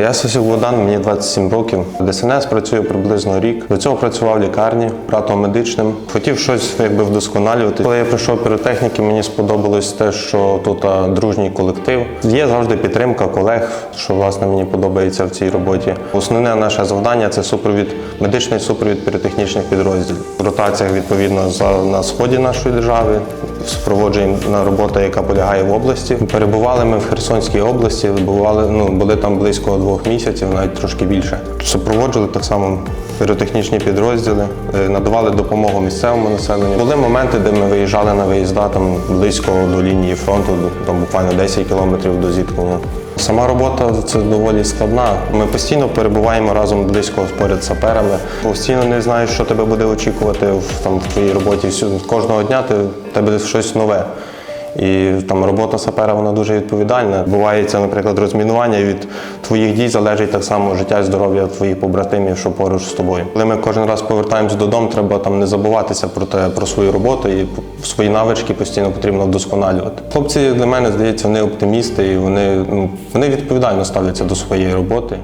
Я Сосюк Богдан, мені 27 років. ДСНС працюю приблизно рік. До цього працював в лікарні, братом медичним. Хотів щось якби вдосконалювати. Коли я прийшов піротехніки, мені сподобалось те, що тут дружній колектив. Є завжди підтримка колег, що власне мені подобається в цій роботі. Основне наше завдання це супровід, медичний супровід піротехнічних підрозділів. В ротаціях відповідно на сході нашої держави. Супроводжуємо на робота, яка полягає в області. Перебували ми в Херсонській області, бували, ну, були там близько двох місяців, навіть трошки більше. Супроводжували так само піротехнічні підрозділи, е, надавали допомогу місцевому населенню. Були моменти, де ми виїжджали на виїзда там близько до лінії фронту, там буквально 10 кілометрів до зіткнення. Сама робота це доволі складна. Ми постійно перебуваємо разом близько поряд саперами. Постійно не знаєш, що тебе буде очікувати в, там, в твоїй роботі. Кожного дня ти, тебе щось нове. І там робота сапера вона дуже відповідальна. Бувається, наприклад, розмінування від твоїх дій залежить так само життя і здоров'я твоїх побратимів, що поруч з тобою. Коли ми кожен раз повертаємось додому, треба там не забуватися про те, про свою роботу і свої навички постійно потрібно вдосконалювати. Хлопці для мене здається, вони оптимісти і вони, ну, вони відповідально ставляться до своєї роботи.